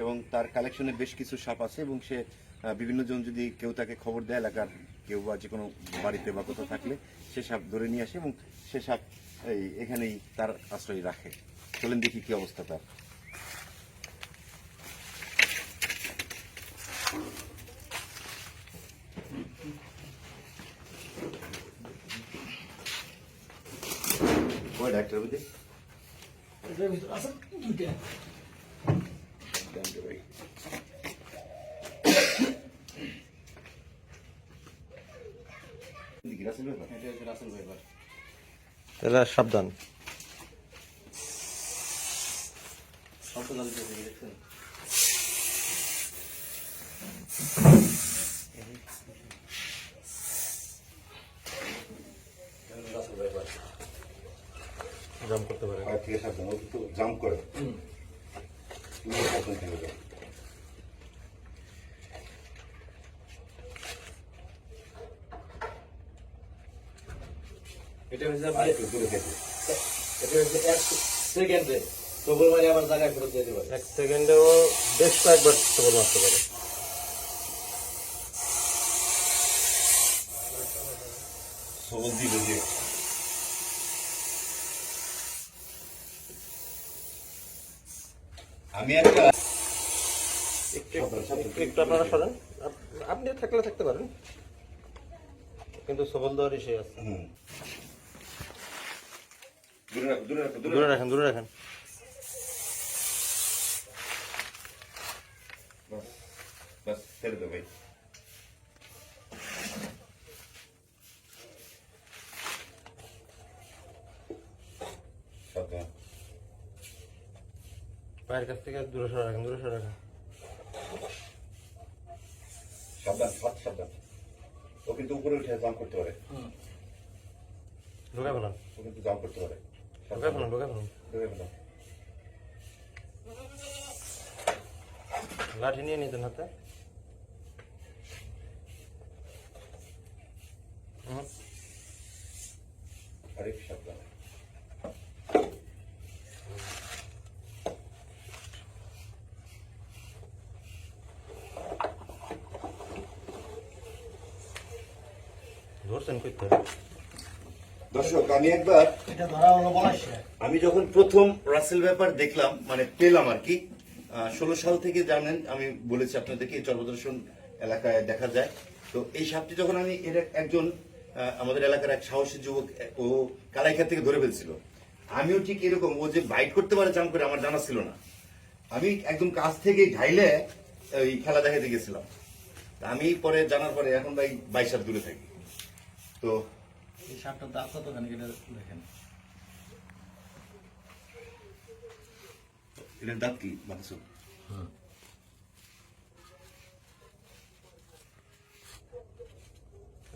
এবং তার কালেকশনে বেশ কিছু সাপ আছে এবং সে বিভিন্ন জন যদি কেউ তাকে খবর দেয় এলাকার কেউ বা যে কোনো বাড়িতে বা কোথাও থাকলে সে সাপ ধরে নিয়ে আসে এবং সে সাপ এই এখানেই তার আশ্রয় রাখে। চলেন দেখি কি অবস্থা তার। ডাক্তার বুঝে? এদিকে ব্যাপার তাহলে সাবধান। জাম করতে পারে। আর ঠিক আছে সাবধান। ও কিন্তু জাম্প করে তুমি সাবধান থেকে যাও এটা হচ্ছে আর একটু দূরে থেকে এটা হচ্ছে এক সেকেন্ডে তবুল মারি আবার জায়গায় ফেরত যেতে পারে। এক সেকেন্ডেও বেশ কয়েকবার মারতে পারে। সবল দিবে আমি একটা একটু একটু আপনারা সরেন। আপনি থাকলে থাকতে পারেন। কিন্তু সবল দেওয়ারই সে আছে। দূরে রাখো দূরে রাখো দূরে দূরে রাখো। রাখেন দূরে রাখেন। বাস বাস ছেড়ে দাও ভাই। সাবধান। পায়ের কাছ থেকে দূরে সরে রাখেন দূরে সরে রাখেন সাবধান হাত সাবধান। ও কিন্তু উপরে উঠে জাম্প করতে পারে। ঢোকা ফেলান ও কিন্তু জাম্প করতে পারে। ঢুকে ফেলান ঢুকে ফেলান ঢুকে ফেলান লাঠি নিয়ে নিতেন হাতে হুম। আরিফ সাবধান ধরছেন করতে দর্শক আমি একবার এটা ধরা হলো বলাইছে আমি যখন প্রথম রাসেল ব্যাপার দেখলাম মানে পেলাম আর কি ষোলো সাল থেকে জানেন আমি বলেছি আপনাদেরকে এই চর্বদর্শন এলাকায় দেখা যায়। তো এই সাপটি যখন আমি এর একজন আমাদের এলাকার এক সাহসী যুবক ও কালাইখাত থেকে ধরে ফেলছিল। আমিও ঠিক এরকম ও যে বাইট করতে পারে জাম করে আমার জানা ছিল না। আমি একদম কাছ থেকে ঘাইলে ওই খেলা দেখাতে গেছিলাম। তা আমি পরে জানার পরে এখন ভাই বাইশ হাত দূরে থাকি। তো এই সাপটার দাঁত কত খানি দেখেন। এটার দাঁত কি মাংস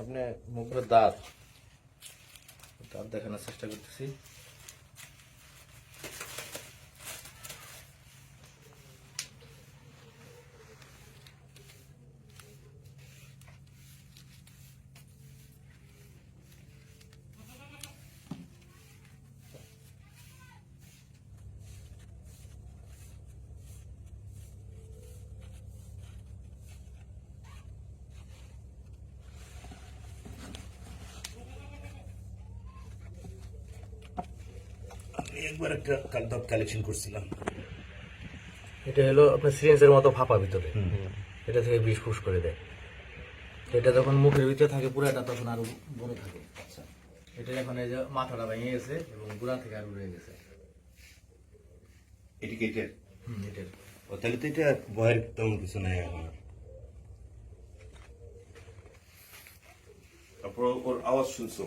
আপনি মুখের দাঁত দাঁত দেখানোর চেষ্টা করতেছি আমি একবার একটা কালেকশন করছিলাম। এটা হলো আপনার সিরিঞ্জের মতো ফাঁপা ভিতরে। এটা থেকে বিষ ফুস করে দেয়। এটা যখন মুখের ভিতরে থাকে পুরাটা তখন আরও বড় থাকে। এটা এখন এই যে মাথাটা ভেঙে গেছে এবং গুড়া থেকে আরও রয়ে গেছে। এটি কি এটার হুম এটার ও তাহলে তো এটা ভয়ের তেমন কিছু নাই এখন। তারপর ওর আওয়াজ শুনছো?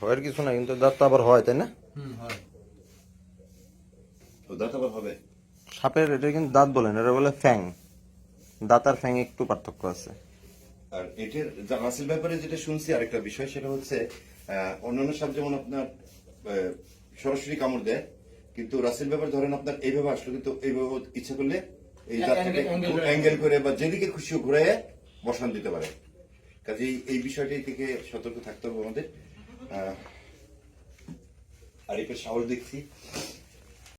ভয়ের কিছু না কিন্তু দাঁত আবার হয় তাই না? হুম হয়। ও দাঁত আবার হবে? সাপের এটা কিন্তু দাঁত বলেন এটা বলে ফ্যাং। দাঁত আর ফ্যাং একটু পার্থক্য আছে। আর এটার রাসেল ব্যাপারে যেটা শুনছি আরেকটা বিষয় সেটা হচ্ছে অন্যান্য সাপ যেমন আপনার সরাসরি কামড় দেয় কিন্তু রাসেল ব্যাপার ধরেন আপনার এইভাবে আসলো কিন্তু এইভাবে ইচ্ছা করলে এই করে- অ্যাঙ্গেল করে বা যেদিকে খুশি ঘুরে বসান দিতে পারে। কাজেই এই বিষয়টি থেকে সতর্ক থাকতে হবে আমাদের। আহ, আর এটার সাহস দেখছি